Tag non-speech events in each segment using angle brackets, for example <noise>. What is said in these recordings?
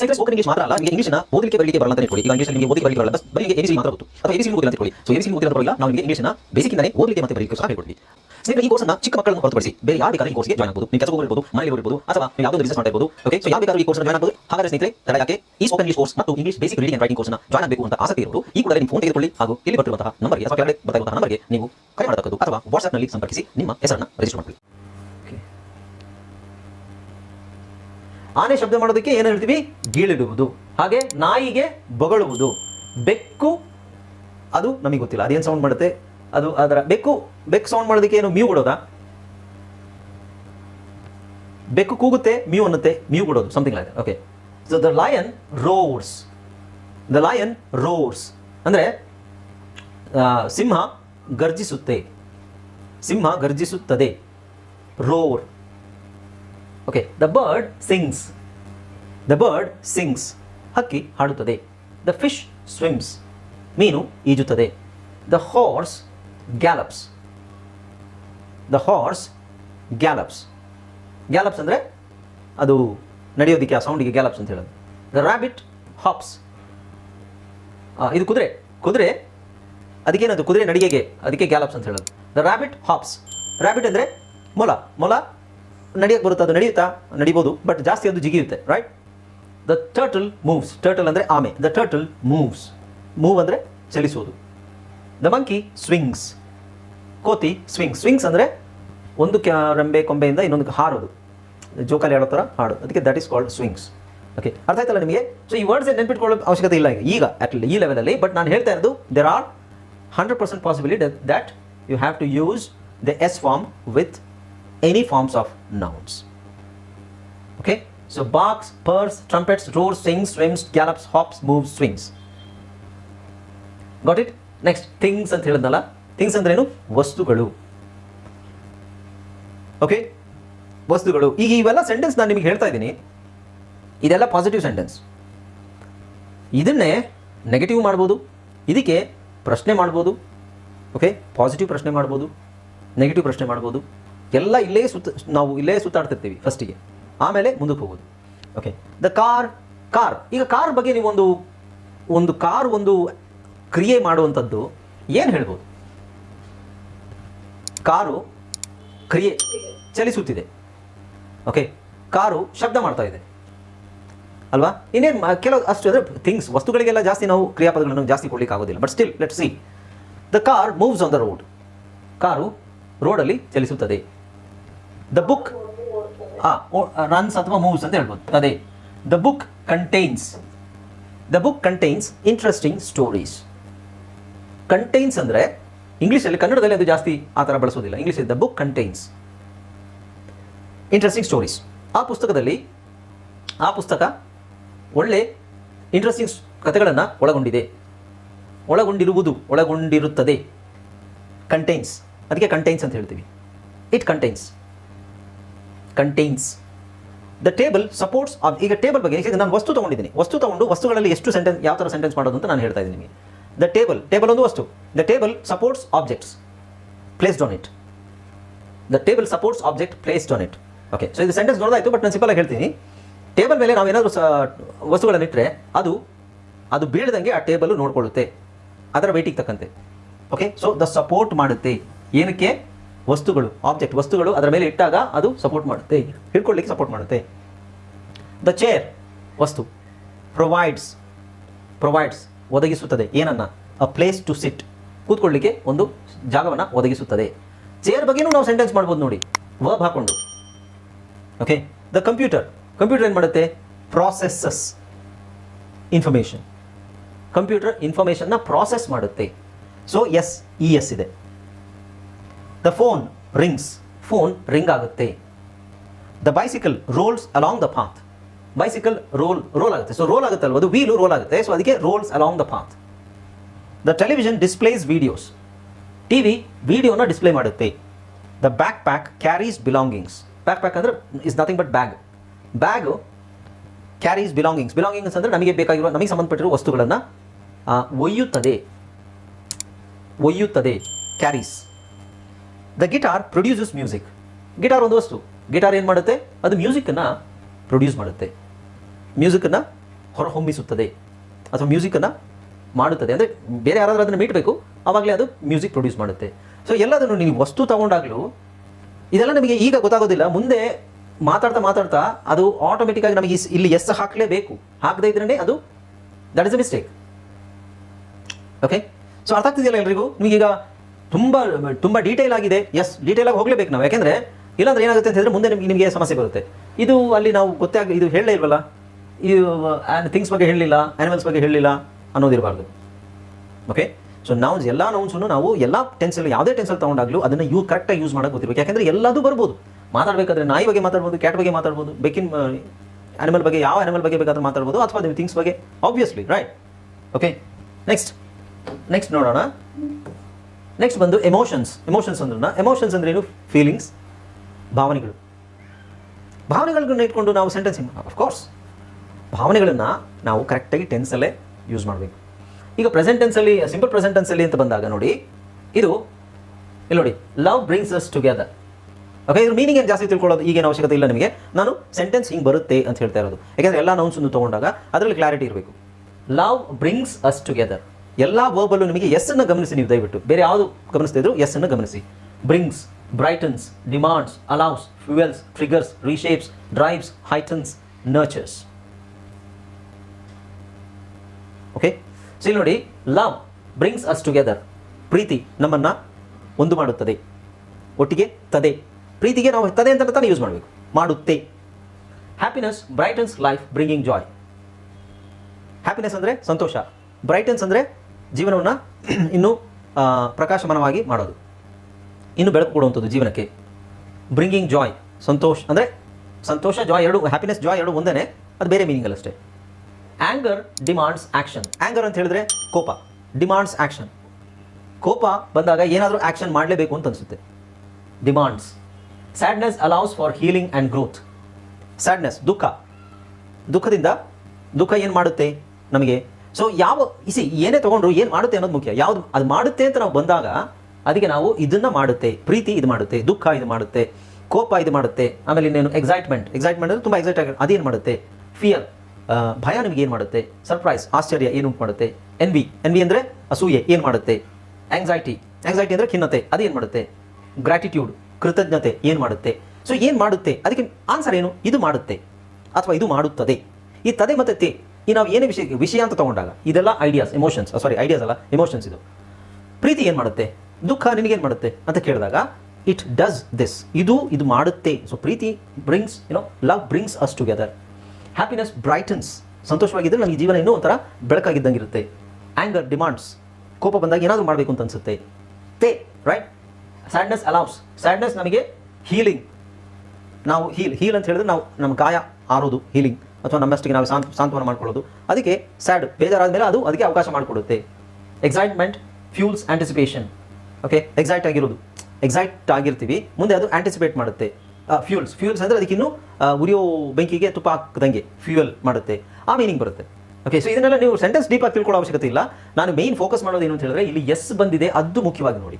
Science spoken English ಮಾತ್ರ ಅಲ್ಲ, ನಿಮಗೆ ಇಂಗ್ಲಿಷ್ನ ಓದಲಿಕ್ಕೆ ಬರಲಿಕ್ಕೆ ಬರಲ್ಲ ಅಂತ ಇಟ್ಕೊಳ್ಳಿ ಈಗ ಇಂಗ್ಲಿಷ್ ನಿಮಗೆ ಓದಲಿಕ್ಕೆ ಬರಲ್ಲ ಬಸ್ ಬರೀ ಎಬಿಸಿ ಮಾತ್ರ ಗೊತ್ತು. ಅಥವಾ ಎಬಿಸಿ ಓದಿಲ್ಲ ಅಂತ ಇಟ್ಕೊಳ್ಳಿ ಸೊ ಎಬಿಸಿ ಓದಿಲ್ಲ ಬರಲ್ಲ ನಾವು ನಿಮಗೆ ಬೇಸಿಕ್ ಇಂದಾನೆ ಓದಲಿಕ್ಕೆ ಮತ್ತೆ ಬರಲಿಕ್ಕೆ ಸಹ ಹೇಳ್ಕೊಡ್ತೀವಿ. ಸ್ನೇಹಿತರೆ, ಈ ಕೋರ್ಸ್ನ ಚಿಕ್ಕ ಮಕ್ಕಳನ್ನು ಹೊರತುಪಡಿಸಿ ಬೇರೆ ಯಾರು ಬೇಕಾದ್ರೆ ಈ ಕೋರ್ಸ್ಗೆ ಜಾಯ್ನ್ ಆಗಬಹುದು ನೀವು ಕೆಲಸ ಹೋಗಿರ್ಬೋದು ಮನೆಯಲ್ಲಿ ಇರಬಹುದು ಅಥವಾ ನೀವು ಯಾವುದೋ ಬಿಸಿನೆಸ್ ಮಾಡ್ತಾ ಇರಬಹುದು ಓಕೆ ಸೊ ಯಾರು ಬೇಕಾದ್ರೂ ಈ ಕೋರ್ಸ್ನ ಜಾಯ್ನ್ ಆಗಬಹುದು ಹಾಗಾದ್ರೆ ಸ್ನೇಹಿತರೆ ತಡ ಯಾಕೆ ಈ ಸ್ಪೋಕನ್ ಇಂಗ್ಲಿಷ್ ಕೋರ್ಸ್ ಮತ್ತು ಇಂಗ್ಲಿಷ್ ಬೇಸಿಕ್ ರೀಡಿಂಗ್ ರೈಟಿಂಗ್ ಕೋರ್ಸ್ನ ಜಾಯ್ನ್ ಆಗಬೇಕು ಅಂತ ಆಸಕ್ತಿ ಇರೋದು ಈ ಕೂಡ ನಿಮ್ಮ ಫೋನ್ ತೆಗೆದುಕೊಳ್ಳಿ ಹಾಗೂ ಇಲ್ಲಿ ಬರ್ತಿರುವಂತಹ ನಂಬರ್ಗೆ ಅಥವಾ ಕೆಳಗಡೆ ಬರ್ತಾ ನಂಬರ್ಗೆ ನೀವು ಕರೆ ಮಾಡತಕ್ಕದ್ದು ಅಥವಾ ವಾಟ್ಸ್ಆಪ್ನಲ್ಲಿ ಸಂಪರ್ಕಿಸಿ ನಿಮ್ಮ ಹೆಸರನ್ನು ರಿಜಿಸ್ಟರ್ ಮಾಡಿ ಆನೆ ಶಬ್ದ ಮಾಡೋದಕ್ಕೆ ಏನು ಹೇಳ್ತೀವಿ? ಗೀಳಿಡುವುದು. ಹಾಗೆ ನಾಯಿಗೆ ಬೊಗಳುವುದು. ಬೆಕ್ಕು, ಅದು ನಮಗೆ ಗೊತ್ತಿಲ್ಲ. ಅದೇನು ಸೌಂಡ್ ಮಾಡುತ್ತೆ? ಅದು ಅದರ ಬೆಕ್ಕು ಬೆಕ್ಕು ಸೌಂಡ್ ಮಾಡೋದಕ್ಕೆ ಏನು ಮ್ಯೂ ಕೊಡೋದಾ? ಬೆಕ್ಕು ಕೂಗುತ್ತೆ, ಮ್ಯೂ ಅನ್ನುತ್ತೆ, ಮ್ಯೂ ಕೊಡೋದು something like okay so the lion roars the lion roars ಅಂದರೆ ಸಿಂಹ ಗರ್ಜಿಸುತ್ತೆ. ಸಿಂಹ ಗರ್ಜಿಸುತ್ತದೆ. Roar okay the bird sings the bird sings ಹಕ್ಕಿ ಹಾಡುತ್ತದೆ. ದ ಫಿಶ್ ಸ್ವಿಮ್ಸ್ ಮೀನು ಈಜುತ್ತದೆ. The horse gallops the horse gallops gallops ಅಂದರೆ ಅದು ನಡೆಯೋದಕ್ಕೆ ಆ ಸೌಂಡಿಗೆ ಗ್ಯಾಲಪ್ಸ್ ಅಂತ ಹೇಳೋದು. ದ ರ್ಯಾಬಿಟ್ ಹಾಪ್ಸ್ ಇದು ಕುದುರೆ. ಕುದುರೆ ಅದಕ್ಕೇನದು ಕುದುರೆ ನಡಿಗೆಗೆ, ಅದಕ್ಕೆ ಗ್ಯಾಲಪ್ಸ್ ಅಂತ ಹೇಳೋದು. ದ ರ್ಯಾಬಿಟ್ ಹಾಪ್ಸ್ ರ್ಯಾಬಿಟ್ ಅಂದರೆ ಮೊಲ. ಮೊಲ ನಡೆಯಕ್ಕೆ ಬರುತ್ತೆ? ಅದು ನಡೆಯುತ್ತಾ? ನಡಿಬೋದು. ಬಟ್ ಜಾಸ್ತಿ ಅದು ಜಿಗಿಯುತ್ತೆ right the turtle moves turtle ಅಂದರೆ ಆಮೆ. ದ ಟರ್ಟಲ್ ಮೂವ್ಸ್ ಮೂವ್ ಅಂದರೆ ಚಲಿಸೋದು. ದ ಮಂಕಿ ಸ್ವಿಂಗ್ಸ್ ಕೋತಿ ಸ್ವಿಂಗ್ ಸ್ವಿಂಗ್ಸ್ ಅಂದರೆ ಒಂದು ರೆಂಬೆ, ಕೊಂಬೆಯಿಂದ ಇನ್ನೊಂದು ಹಾರೋದು. ಜೋಕಾಲಿ ಆಡೋ ಥರ ಹಾಡೋದು ಅದಕ್ಕೆ that is called swings okay ಅರ್ಥ ಆಯ್ತಲ್ಲ ನಿಮಗೆ? ಸೊ ಈ ವರ್ಡ್ಸ್ ನೆನ್ಪಿಟ್ಕೊಳ್ಳೋ ಅವಶ್ಯಕತೆ ಇಲ್ಲ ಈಗ. ಅಟ್ ಈ ಲೆವೆಲಲ್ಲಿ ಬಟ್ ನಾನು ಹೇಳ್ತಾ ಇರೋದು there are hundred percent possibility that you have to use the S form with any forms of nouns. Okay so box purse trumpets roars, sings, swims, gallops hops moves, swings got it next things ಅಂತ ಹೇಳಿದ್ನಲ್ಲ? Things ಅಂದ್ರೇನು ವಸ್ತುಗಳು. Okay ವಸ್ತುಗಳು. ಈಗ ಇವೆಲ್ಲ sentence ನಾನು ನಿಮಗೆ ಹೇಳ್ತಾ ಇದ್ದೀನಿ. ಇದೆಲ್ಲ ಪಾಸಿಟಿವ್ ಸೆಂಟೆನ್ಸ್ ಇದನ್ನೇ ನೆಗೆಟಿವ್ ಮಾಡ್ಬೋದು. ಇದಕ್ಕೆ ಪ್ರಶ್ನೆ ಮಾಡ್ಬೋದು. ಓಕೆ ಪಾಸಿಟಿವ್ ಪ್ರಶ್ನೆ ಮಾಡ್ಬೋದು. ನೆಗೆಟಿವ್ ಪ್ರಶ್ನೆ ಮಾಡ್ಬೋದು. ಎಲ್ಲ ಇಲ್ಲೇ ಸುತ್ತ, ನಾವು ಇಲ್ಲೇ ಸುತ್ತಾಡ್ತಿರ್ತೀವಿ ಫಸ್ಟಿಗೆ ಆಮೇಲೆ ಮುಂದಕ್ಕೆ ಹೋಗೋದು. ಓಕೆ ದ ಕಾರ್ ಕಾರ್ ಈಗ ಕಾರ್ ಬಗ್ಗೆ ನೀವು ಒಂದು ಒಂದು ಕಾರ್ ಒಂದು ಕ್ರಿಯೆ ಮಾಡುವಂಥದ್ದು ಏನು ಹೇಳ್ಬೋದು? ಕಾರು ಕ್ರಿಯೆ ಚಲಿಸುತ್ತಿದೆ. ಓಕೆ ಕಾರು ಶಬ್ದ ಮಾಡ್ತಾ ಇದೆ. ಅಲ್ವಾ? ಇನ್ನೇನು ಕೆಲವು, ಅಷ್ಟು ಅಂದರೆ ಥಿಂಗ್ಸ್ ವಸ್ತುಗಳಿಗೆಲ್ಲ ಜಾಸ್ತಿ ನಾವು ಕ್ರಿಯಾಪದಗಳನ್ನು ಜಾಸ್ತಿ ಕೊಡ್ಲಿಕ್ಕೆ ಆಗೋದಿಲ್ಲ but still let see the car moves on the road car ರೋಡಲ್ಲಿ ಚಲಿಸುತ್ತದೆ. ದ ಬುಕ್ ರನ್ಸ್ ಅಥವಾ ಮೂವ್ಸ್ ಅಂತ ಹೇಳ್ಬೋದು. ಅದೇ the book contains the book contains interesting stories contains ಅಂದರೆ, ಇಂಗ್ಲೀಷಲ್ಲಿ, ಕನ್ನಡದಲ್ಲಿ ಅದು ಜಾಸ್ತಿ ಆ ಥರ ಬಳಸೋದಿಲ್ಲ. ಇಂಗ್ಲೀಷಲ್ಲಿ the book contains interesting stories ಆ ಪುಸ್ತಕದಲ್ಲಿ, ಆ ಪುಸ್ತಕ ಒಳ್ಳೆ ಇಂಟ್ರೆಸ್ಟಿಂಗ್ ಕಥೆಗಳನ್ನು ಒಳಗೊಂಡಿದೆ. ಒಳಗೊಂಡಿರುವುದು, ಒಳಗೊಂಡಿರುತ್ತದೆ. ಕಂಟೈನ್ಸ್ ಅದಕ್ಕೆ ಕಂಟೈನ್ಸ್ ಅಂತ ಹೇಳ್ತೀವಿ. It contains contains the table supports ಈಗ ಟೇಬಲ್ ಬಗ್ಗೆ ನಾನು ವಸ್ತು ತೊಗೊಂಡಿದ್ದೀನಿ. ವಸ್ತು ತೊಗೊಂಡು ವಸ್ತುಗಳಲ್ಲಿ ಎಷ್ಟು ಸೆಂಟೆನ್ಸ್ ಯಾವ ಥರ ಸೆಂಟೆನ್ಸ್ ಮಾಡೋದು ಅಂತ ನಾನು ಹೇಳ್ತಾ ಇದ್ದೀನಿ ನಿಮಗೆ. ದ ಟೇಬಲ್ ಟೇಬಲ್ ಒಂದು ವಸ್ತು. The table supports objects placed on it the table supports object placed on it okay so ಇದು ಸೆಂಟೆನ್ಸ್ ನೋಡೋದಾಯ್ತು ಬಟ್ ನಾನು ಸಿಂಪಲ್ ಆಗಿ ಹೇಳ್ತೀನಿ. ಟೇಬಲ್ ಮೇಲೆ ನಾವೇನಾದರೂ ಸ, ವಸ್ತುಗಳನ್ನು ಇಟ್ಟರೆ ಅದು ಅದು ಬೀಳದಂಗೆ ಆ ಟೇಬಲ್ ನೋಡ್ಕೊಳ್ಳುತ್ತೆ. ಅದರ ವೈಟಿಗೆ ತಕ್ಕಂತೆ. ಓಕೆ ಸೊ ದ ಸಪೋರ್ಟ್ ಮಾಡುತ್ತೆ. ಏನಕ್ಕೆ? ವಸ್ತುಗಳು ಆಬ್ಜೆಕ್ಟ್ ವಸ್ತುಗಳು ಅದರ ಮೇಲೆ ಇಟ್ಟಾಗ ಅದು ಸಪೋರ್ಟ್ ಮಾಡುತ್ತೆ ಹಿಡ್ಕೊಳ್ಳಿಕ್ಕೆ ಸಪೋರ್ಟ್ ಮಾಡುತ್ತೆ. ದ ಚೇರ್ ವಸ್ತು ಪ್ರೊವೈಡ್ಸ್ ಪ್ರೊವೈಡ್ಸ್ ಒದಗಿಸುತ್ತದೆ. ಏನನ್ನ? ಅ ಪ್ಲೇಸ್ ಟು ಸಿಟ್ ಕೂತ್ಕೊಳ್ಳಿಕ್ಕೆ ಒಂದು ಜಾಗವನ್ನು ಒದಗಿಸುತ್ತದೆ. ಚೇರ್ ಬಗ್ಗೆನೂ ನಾವು ಸೆಂಟೆನ್ಸ್ ಮಾಡ್ಬೋದು ನೋಡಿ. ವರ್ಬ್ ಹಾಕೊಂಡು. ಓಕೆ ದ ಕಂಪ್ಯೂಟರ್ ಕಂಪ್ಯೂಟರ್ ಏನು ಮಾಡುತ್ತೆ? ಪ್ರಾಸೆಸ್ಸಸ್ ಇನ್ಫಾರ್ಮೇಷನ್ ಕಂಪ್ಯೂಟರ್ ಇನ್ಫಾರ್ಮೇಷನ್ನ ಪ್ರಾಸೆಸ್ ಮಾಡುತ್ತೆ. ಸೊ ಎಸ್ ಇ ಎಸ್ ಇದೆ. The phone rings phone ring ಆಗುತ್ತೆ. The bicycle rolls along the path bicycle roll roll ಆಗುತ್ತೆ. ಸೊ ರೋಲ್ ಆಗುತ್ತಲ್ವ? ಅದು ವೀಲು ರೋಲ್ ಆಗುತ್ತೆ. ಸೊ ಅದಕ್ಕೆ rolls along the path the television displays videos T V ವಿಡಿಯೋನ display ಮಾಡುತ್ತೆ. The back pack carries belongings back pack ಅಂದರೆ is nothing but bag bag carries belongings belongings ಅಂದರೆ ನಮಗೆ ಬೇಕಾಗಿರೋ ನಮಗೆ ಸಂಬಂಧಪಟ್ಟಿರುವ ವಸ್ತುಗಳನ್ನು ಒಯ್ಯುತ್ತದೆ. ಒಯ್ಯುತ್ತದೆ. Carries the guitar produces music guitar ಒಂದು ವಸ್ತು. ಗಿಟಾರ್ ಏನು ಮಾಡುತ್ತೆ? ಅದು ಮ್ಯೂಸಿಕನ್ನು ಪ್ರೊಡ್ಯೂಸ್ ಮಾಡುತ್ತೆ. ಮ್ಯೂಸಿಕನ್ನು ಹೊರಹೊಮ್ಮಿಸುತ್ತದೆ. ಅಥವಾ ಮ್ಯೂಸಿಕನ್ನು ಮಾಡುತ್ತದೆ. ಅಂದರೆ ಬೇರೆ ಯಾರಾದರೂ ಅದನ್ನು ಮೀಟಬೇಕು ಆವಾಗಲೇ ಅದು ಮ್ಯೂಸಿಕ್ ಪ್ರೊಡ್ಯೂಸ್ ಮಾಡುತ್ತೆ. ಸೊ ಎಲ್ಲದನ್ನು ನೀವು ವಸ್ತು ತಗೊಂಡಾಗಲೂ ಇದೆಲ್ಲ ನಮಗೆ ಈಗ ಗೊತ್ತಾಗೋದಿಲ್ಲ. ಮುಂದೆ ಮಾತಾಡ್ತಾ ಮಾತಾಡ್ತಾ ಅದು ಆಟೋಮೆಟಿಕ್ಕಾಗಿ ನಮಗೆ ಇಲ್ಲಿ ಎಸ್ ಹಾಕಲೇಬೇಕು. ಹಾಕದೇ ಇದ್ರೇ ಅದು that is a mistake okay so ಅರ್ಥ ಆಗ್ತಿದೆಯಲ್ಲ ಎಲ್ರಿಗೂ? ನಿಮಗೀಗ ತುಂಬ ತುಂಬ ಡೀಟೇಲ್ ಆಗಿದೆ. ಎಸ್ ಆಗಿ ಹೋಗಲೇಬೇಕು ನಾವು. ಯಾಕೆಂದರೆ, ಇಲ್ಲಾಂದ್ರೆ ಏನಾಗುತ್ತೆ ಅಂತ ಹೇಳಿದ್ರೆ ಮುಂದೆ ನಿಮಗೆ ನಿಮಗೆ ಸಮಸ್ಯೆ ಬರುತ್ತೆ. ಇದು ಅಲ್ಲಿ ನಾವು ಗೊತ್ತೇ ಆಗ, ಇದು ಹೇಳಲೇ ಇಲ್ವಲ್ಲ? ಇದು ಥಿಂಗ್ಸ್ ಬಗ್ಗೆ ಹೇಳಲಿಲ್ಲ ಆ್ಯನಿಮಲ್ಸ್ ಬಗ್ಗೆ ಹೇಳಲಿಲ್ಲ ಅನ್ನೋದಿರಬಾರ್ದು. ಓಕೆ ಸೊ ನಾವು ಎಲ್ಲ ನೌನ್ಸನ್ನು ನಾವು ಎಲ್ಲ ಟೆನ್ಸಲ್ ಯಾವುದೇ ಟೆನ್ಸಲ್ ತೊಗೊಂಡಾಗಲೂ ಅದನ್ನು ಯೂ ಕರೆಕ್ಟಾಗಿ ಯೂಸ್ ಮಾಡೋಕೆ ಗೊತ್ತಿರಬೇಕು. ಯಾಕೆಂದರೆ ಎಲ್ಲದೂ ಬರ್ಬೋದು. ಮಾತಾಡಬೇಕಾದ್ರೆ ನಾಯಿ ಬಗ್ಗೆ ಮಾತಾಡ್ಬೋದು ಕ್ಯಾಟ್ ಬಗ್ಗೆ ಮಾತಾಡ್ಬೋದು ಬೆಕ್ಕಿನ ಆನಿಮಲ್ ಬಗ್ಗೆ, ಯಾವ ಆ್ಯನಿಮಲ್ ಬಗ್ಗೆ ಬೇಕಾದ್ರೂ ಮಾತಾಡ್ಬೋದು, ಅಥವಾ ನೀವು ಥಿಂಗ್ಸ್ ಬಗ್ಗೆ obviously right okay next next ನೋಡೋಣ. ನೆಕ್ಸ್ಟ್ ಬಂದು ಎಮೋಷನ್ಸ್ ಎಮೋಷನ್ಸ್ ಅಂದ್ರೆ ಎಮೋಷನ್ಸ್ ಅಂದ್ರೆ ಏನು? ಫೀಲಿಂಗ್ಸ್ ಭಾವನೆಗಳು. ಭಾವನೆಗಳನ್ನ ಇಟ್ಕೊಂಡು ನಾವು ಸೆಂಟೆನ್ಸಿಂಗ್ ಅಫ್ಕೋರ್ಸ್ ಭಾವನೆಗಳನ್ನು ನಾವು ಕರೆಕ್ಟಾಗಿ ಟೆನ್ಸಲ್ಲೇ ಯೂಸ್ ಮಾಡಬೇಕು. ಈಗ ಪ್ರೆಸೆಂಟ್ ಟೆನ್ಸಲ್ಲಿ ಸಿಂಪಲ್ ಪ್ರೆಸೆಂಟ್ ಟೆನ್ಸಲ್ಲಿ ಅಂತ ಬಂದಾಗ ನೋಡಿ, ಇದು ಇಲ್ಲಿ ನೋಡಿ love brings us together okay ಇದ್ರ ಮೀನಿಂಗ್ ಏನು ಜಾಸ್ತಿ ತಿಳ್ಕೊಳ್ಳೋದು? ಈಗೇನು ಅವಶ್ಯಕತೆ ಇಲ್ಲ ನಿಮಗೆ. ನಾನು ಸೆಂಟೆನ್ಸ್ ಹಿಂಗೆ ಬರುತ್ತೆ ಅಂತ ಹೇಳ್ತಾ ಇರೋದು. ಯಾಕೆಂದರೆ ಎಲ್ಲ ನೌನ್ಸ್ ಒಂದು ತೊಗೊಂಡಾಗ ಅದರಲ್ಲಿ ಕ್ಲಾರಿಟಿ ಇರಬೇಕು. ಲವ್ ಬ್ರಿಂಗ್ಸ್ ಅಸ್ ಟುಗೆದರ್ ಎಲ್ಲ ವರ್ಬಲ್ಲೂ ನಿಮಗೆ ಎಸ್ ಅನ್ನು ಗಮನಿಸಿ ನೀವು ದಯವಿಟ್ಟು. ಬೇರೆ ಯಾವುದು ಗಮನಿಸ್ತಾ ಇದ್ರು? ಎಸ್ ಅನ್ನು ಗಮನಿಸಿ. Brings brightens demands allows fuels triggers reshapes drives heightens nurtures okay so ಇಲ್ಲಿ ನೋಡಿ ಲವ್ ಬ್ರಿಂಗ್ಸ್ ಅಸ್ ಟುಗೆದರ್ ಪ್ರೀತಿ ನಮ್ಮನ್ನ ಒಂದು ಮಾಡುತ್ತದೆ. ಒಟ್ಟಿಗೆ ತದೆ. ಪ್ರೀತಿಗೆ ನಾವು ತದೆ ಅಂತ ತಾನೇ ಯೂಸ್ ಮಾಡಬೇಕು. ಮಾಡುತ್ತೆ. Happiness brightens life bringing joy happiness ಅಂದರೆ ಸಂತೋಷ. ಬ್ರೈಟನ್ಸ್ ಅಂದರೆ ಜೀವನವನ್ನು <clears throat> ಇನ್ನೂ ಪ್ರಕಾಶಮಾನವಾಗಿ ಮಾಡೋದು. ಇನ್ನು ಬೆಳಕು ಕೊಡುವಂಥದ್ದು ಜೀವನಕ್ಕೆ. ಬ್ರಿಂಗಿಂಗ್ ಜಾಯ್ ಸಂತೋಷ, ಅಂದರೆ ಸಂತೋಷ ಜಾಯ್ ಎರಡು ಹ್ಯಾಪಿನೆಸ್ ಜಾಯ್ ಎರಡು ಒಂದೇ ಅದು ಬೇರೆ ಮೀನಿಂಗ್ ಅಷ್ಟೇ. ಆ್ಯಂಗರ್ ಡಿಮಾಂಡ್ಸ್ ಆ್ಯಕ್ಷನ್ ಆ್ಯಂಗರ್ ಅಂತ ಹೇಳಿದ್ರೆ ಕೋಪ. ಡಿಮಾಂಡ್ಸ್ ಆ್ಯಕ್ಷನ್ ಕೋಪ ಬಂದಾಗ ಏನಾದರೂ ಆ್ಯಕ್ಷನ್ ಮಾಡಲೇಬೇಕು ಅಂತ ಅನಿಸುತ್ತೆ. Demands sadness allows for healing and growth sadness ದುಃಖ. ದುಃಖದಿಂದ ದುಃಖ ಏನು ಮಾಡುತ್ತೆ? ನಮಗೆ ಸೊ ಯಾವ ಇಸಿ ಏನೇ ತಗೊಂಡ್ರು ಏನು ಮಾಡುತ್ತೆ ಅನ್ನೋದು ಮುಖ್ಯ. ಯಾವುದು, ಅದು ಮಾಡುತ್ತೆ ಅಂತ ನಾವು ಬಂದಾಗ, ಅದಕ್ಕೆ ನಾವು ಇದನ್ನ ಮಾಡುತ್ತೆ. ಪ್ರೀತಿ ಇದು ಮಾಡುತ್ತೆ, ದುಃಖ ಇದು ಮಾಡುತ್ತೆ, ಕೋಪ ಇದು ಮಾಡುತ್ತೆ, ಆಮೇಲೆ ಇನ್ನೇನು ಎಕ್ಸೈಟ್ಮೆಂಟ್ ಎಕ್ಸೈಟ್ಮೆಂಟ್ ಅಂದರೆ ತುಂಬ ಎಕ್ಸೈಟ್ ಆಗಿ ಅದೇನು ಮಾಡುತ್ತೆ? ಫಿಯರ್ ಭಯ ನಿಮಗೆ ಏನು ಮಾಡುತ್ತೆ? ಸರ್ಪ್ರೈಸ್ ಆಶ್ಚರ್ಯ ಏನು ಮಾಡುತ್ತೆ? ಎನ್ ವಿ ಎನ್ ವಿ ಅಂದರೆ ಅಸೂಯೆ. ಏನು ಮಾಡುತ್ತೆ? ಆಂಗ್ಸೈಟಿ ಆಂಗ್ಸೈಟಿ ಅಂದರೆ ಖಿನ್ನತೆ. ಅದೇನು ಮಾಡುತ್ತೆ? ಗ್ರಾಟಿಟ್ಯೂಡ್ ಕೃತಜ್ಞತೆ. ಏನು ಮಾಡುತ್ತೆ? ಸೊ ಏನು ಮಾಡುತ್ತೆ? ಅದಕ್ಕೆ ಆನ್ಸರ್ ಏನು? ಇದು ಮಾಡುತ್ತೆ. ಅಥವಾ ಇದು ಮಾಡುತ್ತದೆ. ಈ ತದೆ ಮತ್ತು ತೆ ಈ ನಾವು ಏನೇ ವಿಷಯ ವಿಷಯ ಅಂತ ತಗೊಂಡಾಗ ಇದೆಲ್ಲ ಐಡಿಯಾಸ್ ಎಮೋಷನ್ಸ್ ಸಾರಿ ಐಡಿಯಾಸ್ ಅಲ್ಲ ಎಮೋಷನ್ಸ್ ಇದು. ಪ್ರೀತಿ ಏನು ಮಾಡುತ್ತೆ? ದುಃಖ ನಿನಗೇನು ಮಾಡುತ್ತೆ ಅಂತ ಕೇಳಿದಾಗ ಇಟ್ ಡಸ್ ದಿಸ್ ಇದು ಇದು ಮಾಡುತ್ತೆ. So Preethi brings you know love brings us together happiness brightens ಸಂತೋಷವಾಗಿದ್ದರೆ ನಮಗೆ ಜೀವನ ಇನ್ನೂ ಒಂಥರ ಬೆಳಕಾಗಿದ್ದಂಗೆ ಇರುತ್ತೆ ಆ್ಯಂಗರ್ ಡಿಮಾಂಡ್ಸ್ ಕೋಪ ಬಂದಾಗ ಏನಾದರೂ ಮಾಡಬೇಕು ಅಂತ ಅನ್ಸುತ್ತೆ. ತೇ ರೈಟ್ ಸ್ಯಾಡ್ನೆಸ್ ಅಲೌಸ್ ಸ್ಯಾಡ್ನೆಸ್ ನಮಗೆ ಹೀಲಿಂಗ್ ನಾವು ಹೀಲ್ ಹೀಲ್ ಅಂತ ಹೇಳಿದ್ರೆ ನಾವು ನಮ್ಮ ಗಾಯ ಆರೋದು ಹೀಲಿಂಗ್ ಅಥವಾ ನಮ್ಮಷ್ಟಿಗೆ ನಾವು ಸಾಂತ್ ಸಾಂತ್ವನ ಮಾಡ್ಕೊಳ್ಳೋದು. ಅದಕ್ಕೆ ಸ್ಯಾಡ್ ಬೇಜಾರಾದ ಮೇಲೆ ಅದು ಅದಕ್ಕೆ ಅವಕಾಶ ಮಾಡಿಕೊಡುತ್ತೆ. Excitement fuels anticipation okay excite ಆಗಿರೋದು. ಎಕ್ಸೈಟ್ ಆಗಿರ್ತೀವಿ. ಮುಂದೆ ಅದು ಆಂಟಿಸಿಪೇಟ್ ಮಾಡುತ್ತೆ. ಫ್ಯೂಲ್ಸ್ ಫ್ಯೂಲ್ಸ್ ಅಂದರೆ ಅದಕ್ಕಿನ್ನೂ ಉರಿಯೋ ಬೆಂಕಿಗೆ ತುಪ್ಪ ಹಾಕ್ದಂಗೆ ಫ್ಯೂಯಲ್ ಮಾಡುತ್ತೆ. ಆ ಮೀನಿಂಗ್ ಬರುತ್ತೆ. ಓಕೆ ಸೊ ಇದನ್ನೆಲ್ಲ ನೀವು ಸೆಂಟೆನ್ಸ್ ಡೀಪಾಗಿ ತಿಳ್ಕೊಳ್ಳೋ ಅವಶ್ಯಕತೆ ಇಲ್ಲ. ನಾನು ಮೇನ್ ಫೋಕಸ್ ಮಾಡೋದು ಏನು ಅಂತ ಹೇಳಿದ್ರೆ, ಇಲ್ಲಿ ಎಸ್ ಬಂದಿದೆ, ಅದು ಮುಖ್ಯವಾಗಿ ನೋಡಿ.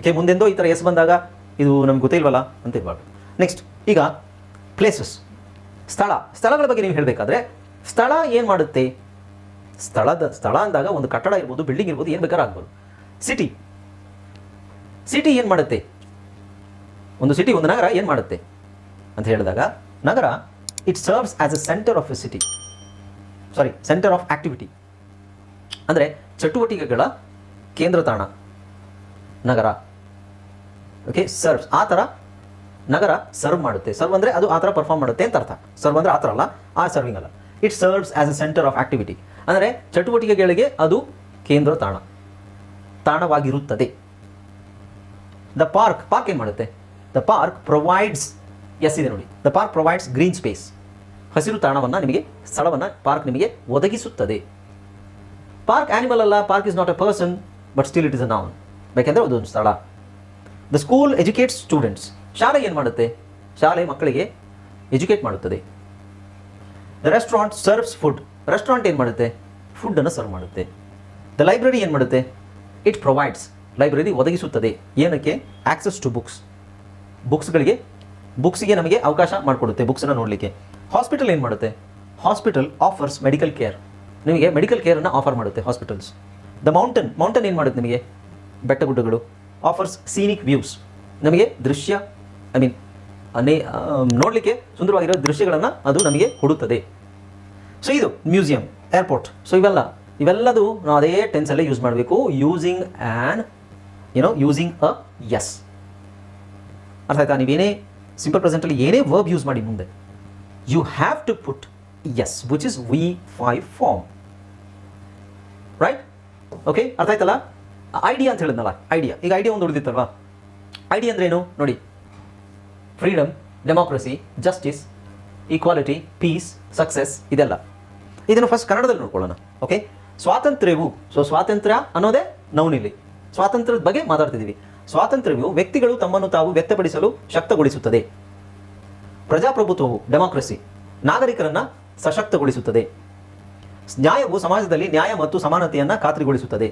ಓಕೆ ಮುಂದೆಂದೋ ಈ ಥರ ಎಸ್ ಬಂದಾಗ, ಇದು ನಮ್ಗೆ ಗೊತ್ತಿಲ್ವಲ್ಲ ಅಂತ ಇರಬಾರ್ದು ನೆಕ್ಸ್ಟ್ ಈಗ ಪ್ಲೇಸಸ್ ಸ್ಥಳ, ಸ್ಥಳಗಳ ಬಗ್ಗೆ ನೀವು ಹೇಳಬೇಕಾದ್ರೆ, ಸ್ಥಳ ಏನು ಮಾಡುತ್ತೆ? ಸ್ಥಳದ, ಸ್ಥಳ ಅಂದಾಗ ಒಂದು ಕಟ್ಟಡ ಇರ್ಬೋದು ಬಿಲ್ಡಿಂಗ್ ಇರ್ಬೋದು, ಏನು ಬೇಕಾದ್ರೂ ಆಗ್ಬೋದು. ಸಿಟಿ ಸಿಟಿ ಏನು ಮಾಡುತ್ತೆ? ಒಂದು ಸಿಟಿ ಒಂದು ನಗರ ಏನು ಮಾಡುತ್ತೆ? ಅಂತ ಹೇಳಿದಾಗ, ನಗರ it serves as a centre of a city sorry centre of activity ಅಂದರೆ ಚಟುವಟಿಕೆಗಳ ಕೇಂದ್ರ ತಾಣ ನಗರ. ಓಕೆ ಸರ್ವ್ಸ್ ಆ ಥರ ನಗರ ಸರ್ವ್ ಮಾಡುತ್ತೆ. ಸರ್ವ್ ಅಂದರೆ ಅದು ಆ ಥರ ಪರ್ಫಾರ್ಮ್ ಮಾಡುತ್ತೆ ಅಂತ ಅರ್ಥ. ಸರ್ವ್ ಅಂದರೆ ಆ ಥರ ಅಲ್ಲ, ಆ ಸರ್ವಿಂಗ್ ಅಲ್ಲ. It serves as a centre of activity ಅಂದರೆ ಚಟುವಟಿಕೆಗಳಿಗೆ ಅದು ಕೇಂದ್ರ ತಾಣ. ತಾಣವಾಗಿರುತ್ತದೆ. ದ ಪಾರ್ಕ್ ಪಾರ್ಕ್ ಏನು ಮಾಡುತ್ತೆ? ದ ಪಾರ್ಕ್ ಪ್ರೊವೈಡ್ಸ್ ಎಸ್ ಇದೆ ನೋಡಿ. The park provides green space ಹಸಿರು ತಾಣವನ್ನು ನಿಮಗೆ, ಸ್ಥಳವನ್ನು ಪಾರ್ಕ್ ನಿಮಗೆ ಒದಗಿಸುತ್ತದೆ. ಪಾರ್ಕ್ ಆನಿಮಲ್ ಅಲ್ಲ park is not a person but still it is a noun ಬೇಕೆಂದರೆ ಅದೊಂದು ಸ್ಥಳ. ದ ಸ್ಕೂಲ್ ಎಜುಕೇಟ್ಸ್ ಸ್ಟೂಡೆಂಟ್ಸ್ ಶಾಲೆ ಏನು ಮಾಡುತ್ತೆ? ಶಾಲೆ ಮಕ್ಕಳಿಗೆ ಎಜುಕೇಟ್ ಮಾಡುತ್ತದೆ. ರೆಸ್ಟೋರೆಂಟ್ ಸರ್ವ್ಸ್ ಫುಡ್ ರೆಸ್ಟೋರೆಂಟ್ ಏನು ಮಾಡುತ್ತೆ? ಫುಡ್ಡನ್ನು ಸರ್ವ್ ಮಾಡುತ್ತೆ. ದ ಲೈಬ್ರರಿ ಏನು ಮಾಡುತ್ತೆ? ಇಟ್ ಪ್ರೊವೈಡ್ಸ್ ಲೈಬ್ರರಿ ಒದಗಿಸುತ್ತದೆ. ಏನಕ್ಕೆ? ಆಕ್ಸೆಸ್ ಟು ಬುಕ್ಸ್ ಬುಕ್ಸ್ಗಳಿಗೆ ಬುಕ್ಸ್ಗೆ ನಮಗೆ ಅವಕಾಶ ಮಾಡಿಕೊಡುತ್ತೆ ಬುಕ್ಸನ್ನು ನೋಡಲಿಕ್ಕೆ. ಹಾಸ್ಪಿಟಲ್ ಏನು ಮಾಡುತ್ತೆ? ಹಾಸ್ಪಿಟಲ್ ಆಫರ್ಸ್ ಮೆಡಿಕಲ್ ಕೇರ್ ನಿಮಗೆ ಮೆಡಿಕಲ್ ಕೇರನ್ನು ಆಫರ್ ಮಾಡುತ್ತೆ ಹಾಸ್ಪಿಟಲ್ಸ್ ದ ಮೌಂಟನ್ ಮೌಂಟನ್ ಏನು ಮಾಡುತ್ತೆ ನಿಮಗೆ? ಬೆಟ್ಟ ಗುಡ್ಡಗಳು ಆಫರ್ಸ್ ಸೀನಿಕ್ ವ್ಯೂಸ್ ನಮಗೆ ದೃಶ್ಯ ಐ ಮೀನ್ ಅನೇ ನೋಡಲಿಕ್ಕೆ ಸುಂದರವಾಗಿರೋ ದೃಶ್ಯಗಳನ್ನು ಅದು ನಮಗೆ ಕೊಡುತ್ತದೆ. ಸೊ ಇದು ಮ್ಯೂಸಿಯಂ ಏರ್ಪೋರ್ಟ್ ಸೊ ಇವೆಲ್ಲ, ಇವೆಲ್ಲದು ನಾವು ಅದೇ ಟೆನ್ಸಲ್ಲೇ ಯೂಸ್ ಮಾಡಬೇಕು. ಯೂಸಿಂಗ್ ಆ್ಯನ್ ಏನೋ ಯೂಸಿಂಗ್ ಅ ಎಸ್ ಅರ್ಥ ಆಯ್ತಾ? ನೀವೇನೇ ಸಿಂಪಲ್ ಪ್ರೆಸೆಂಟಲ್ಲಿ ಏನೇ ವರ್ಬ್ ಯೂಸ್ ಮಾಡಿ ಮುಂದೆ you have to put S which is V five form right okay ಅರ್ಥ ಆಯ್ತಲ್ಲ? ಐಡಿಯಾ ಅಂತ ಹೇಳಿದ್ನಲ್ಲ ಐಡಿಯಾ ಈಗ ಐಡಿಯಾ ಒಂದು ಉಳಿದಿತ್ತಲ್ವಾ? ಐಡಿಯಾ ಅಂದ್ರೆ ಏನು? ನೋಡಿ. Freedom democracy justice equality peace success ಇದೆಲ್ಲ. ಇದನ್ನು ಫಸ್ಟ್ ಕನ್ನಡದಲ್ಲಿ ನೋಡ್ಕೊಳ್ಳೋಣ ಓಕೆ ಸ್ವಾತಂತ್ರ್ಯವು ಸೊ ಸ್ವಾತಂತ್ರ್ಯ ಅನ್ನೋದೇ ನೌನಿಲ್ಲಿ ಸ್ವಾತಂತ್ರ್ಯದ ಬಗ್ಗೆ ಮಾತಾಡ್ತಿದ್ದೀವಿ ಸ್ವಾತಂತ್ರ್ಯವು ವ್ಯಕ್ತಿಗಳು ತಮ್ಮನ್ನು ತಾವು ವ್ಯಕ್ತಪಡಿಸಲು ಶಕ್ತಗೊಳಿಸುತ್ತದೆ. ಪ್ರಜಾಪ್ರಭುತ್ವವು ಡೆಮಾಕ್ರಸಿ ನಾಗರಿಕರನ್ನ ಸಶಕ್ತಗೊಳಿಸುತ್ತದೆ. ನ್ಯಾಯವು ಸಮಾಜದಲ್ಲಿ ನ್ಯಾಯ ಮತ್ತು ಸಮಾನತೆಯನ್ನು ಖಾತ್ರಿಗೊಳಿಸುತ್ತದೆ.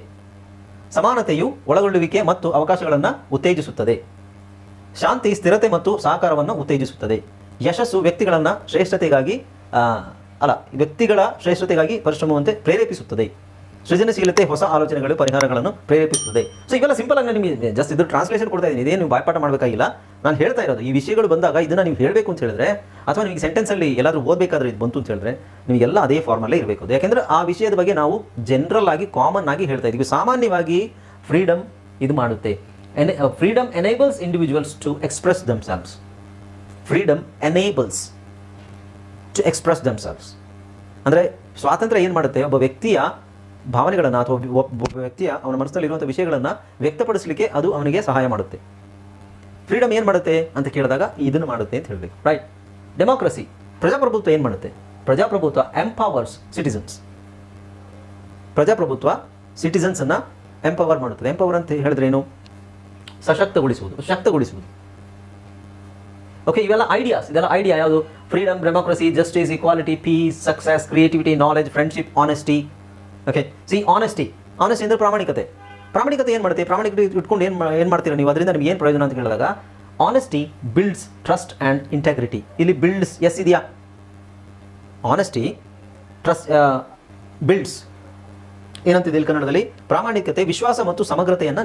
ಸಮಾನತೆಯು ಒಳಗೊಳ್ಳುವಿಕೆ ಮತ್ತು ಅವಕಾಶಗಳನ್ನು ಉತ್ತೇಜಿಸುತ್ತದೆ. ಶಾಂತಿ, ಸ್ಥಿರತೆ ಮತ್ತು ಸಹಕಾರವನ್ನು ಉತ್ತೇಜಿಸುತ್ತದೆ. ಯಶಸ್ಸು ವ್ಯಕ್ತಿಗಳನ್ನು ಶ್ರೇಷ್ಠತೆಗಾಗಿ ಅಲ್ಲ, ವ್ಯಕ್ತಿಗಳ ಶ್ರೇಷ್ಠತೆಗಾಗಿ ಪರಿಶ್ರಮವಂತೆ ಪ್ರೇರೇಪಿಸುತ್ತದೆ. ಸೃಜನಶೀಲತೆ, ಹೊಸ ಆಲೋಚನೆಗಳು, ಪರಿಹಾರಗಳನ್ನು ಪ್ರೇರೇಪಿಸುತ್ತದೆ. ಸೊ ಇವೆಲ್ಲ ಸಿಂಪಲ್ ಆಗಿ ನಿಮಗೆ ಜಸ್ಟ್ ಇದು ಟ್ರಾನ್ಸ್ಲೇಷನ್ ಕೊಡ್ತಾ ಇದ್ದೀನಿ. ಇದೇನು ಬಾಯ್ಪಾಠ ಮಾಡಬೇಕಾಗಿಲ್ಲ. ನಾನು ಹೇಳ್ತಾ ಇರೋದು, ಈ ವಿಷಯಗಳು ಬಂದಾಗ ಇದನ್ನು ನೀವು ಹೇಳಬೇಕು ಅಂತ ಹೇಳಿದ್ರೆ, ಅಥವಾ ನಿಮಗೆ ಸೆಂಟೆನ್ಸಲ್ಲಿ ಎಲ್ಲಾದರೂ ಓದಬೇಕಾದ್ರೆ ಇದು ಬಂತು ಅಂತ ಹೇಳಿದ್ರೆ ನಿಮಗೆಲ್ಲ ಅದೇ ಫಾರ್ಮಲ್ಲೇ ಇರಬೇಕು. ಯಾಕೆಂದರೆ ಆ ವಿಷಯದ ಬಗ್ಗೆ ನಾವು ಜನರಲ್ ಆಗಿ ಕಾಮನ್ ಆಗಿ ಹೇಳ್ತಾ ಇದ್ದೀವಿ ಸಾಮಾನ್ಯವಾಗಿ ಫ್ರೀಡಮ್ ಇದು ಮಾಡುತ್ತೆ. Freedom enables individuals to express themselves freedom enables to express themselves ಅಂದರೆ ಸ್ವಾತಂತ್ರ್ಯ ಏನು ಮಾಡುತ್ತೆ? ಒಬ್ಬ ವ್ಯಕ್ತಿಯ ಭಾವನೆಗಳನ್ನು ಅಥವಾ ಒಬ್ಬ ಒಬ್ಬ ವ್ಯಕ್ತಿಯ ಅವನ ಮನಸ್ಸಲ್ಲಿರುವಂಥ ವಿಷಯಗಳನ್ನು ವ್ಯಕ್ತಪಡಿಸಲಿಕ್ಕೆ ಅದು ಅವನಿಗೆ ಸಹಾಯ ಮಾಡುತ್ತೆ. ಫ್ರೀಡಮ್ ಏನು ಮಾಡುತ್ತೆ ಅಂತ ಕೇಳಿದಾಗ ಇದನ್ನು ಮಾಡುತ್ತೆ ಅಂತ ಹೇಳಬೇಕು. ರೈಟ್ ಡೆಮೋಕ್ರಸಿ ಪ್ರಜಾಪ್ರಭುತ್ವ ಏನು ಮಾಡುತ್ತೆ? ಪ್ರಜಾಪ್ರಭುತ್ವ ಎಂಪವರ್ಸ್ ಸಿಟಿಸನ್ಸ್ ಪ್ರಜಾಪ್ರಭುತ್ವ ಸಿಟಿಸನ್ಸನ್ನು ಎಂಪವರ್ ಮಾಡುತ್ತದೆ. ಎಂಪವರ್ ಅಂತ ಹೇಳಿದ್ರೆ ಏನು? ಸಶಕ್ತಗೊಳಿಸುವುದು, ಶಕ್ತಗೊಳಿಸುವುದು. ಓಕೆ ಇವೆಲ್ಲ ಐಡಿಯಾಸ್ ಇದೆಲ್ಲ ಐಡಿಯಾ ಯಾವುದು? Freedom democracy justice equality peace success creativity knowledge friendship honesty okay see honesty honesty ಅಂದರೆ ಪ್ರಾಮಾಣಿಕತೆ. ಪ್ರಾಮಾಣಿಕತೆ ಏನು ಮಾಡುತ್ತೆ? ಪ್ರಾಮಾಣಿಕತೆ ಇಟ್ಕೊಂಡು ಏನು ಏನು ಮಾಡ್ತೀರಾ ನೀವು? ಅದರಿಂದ ನಿಮ್ಗೆ ಏನು ಪ್ರಯೋಜನ ಅಂತ ಕೇಳಿದಾಗ honesty builds trust and integrity ಇಲ್ಲಿ ಬಿಲ್ಡ್ಸ್ ಎಸ್ ಇದೆಯಾ? ಆನೆಸ್ಟಿ ಟ್ರಸ್ಟ್ ಬಿಲ್ಡ್ಸ್ ಏನಂತಿದೆ ಇಲ್ಲಿ ಕನ್ನಡದಲ್ಲಿ? ಪ್ರಾಮಾಣಿಕತೆ, ವಿಶ್ವಾಸ ಮತ್ತು ಸಮಗ್ರತೆಯನ್ನು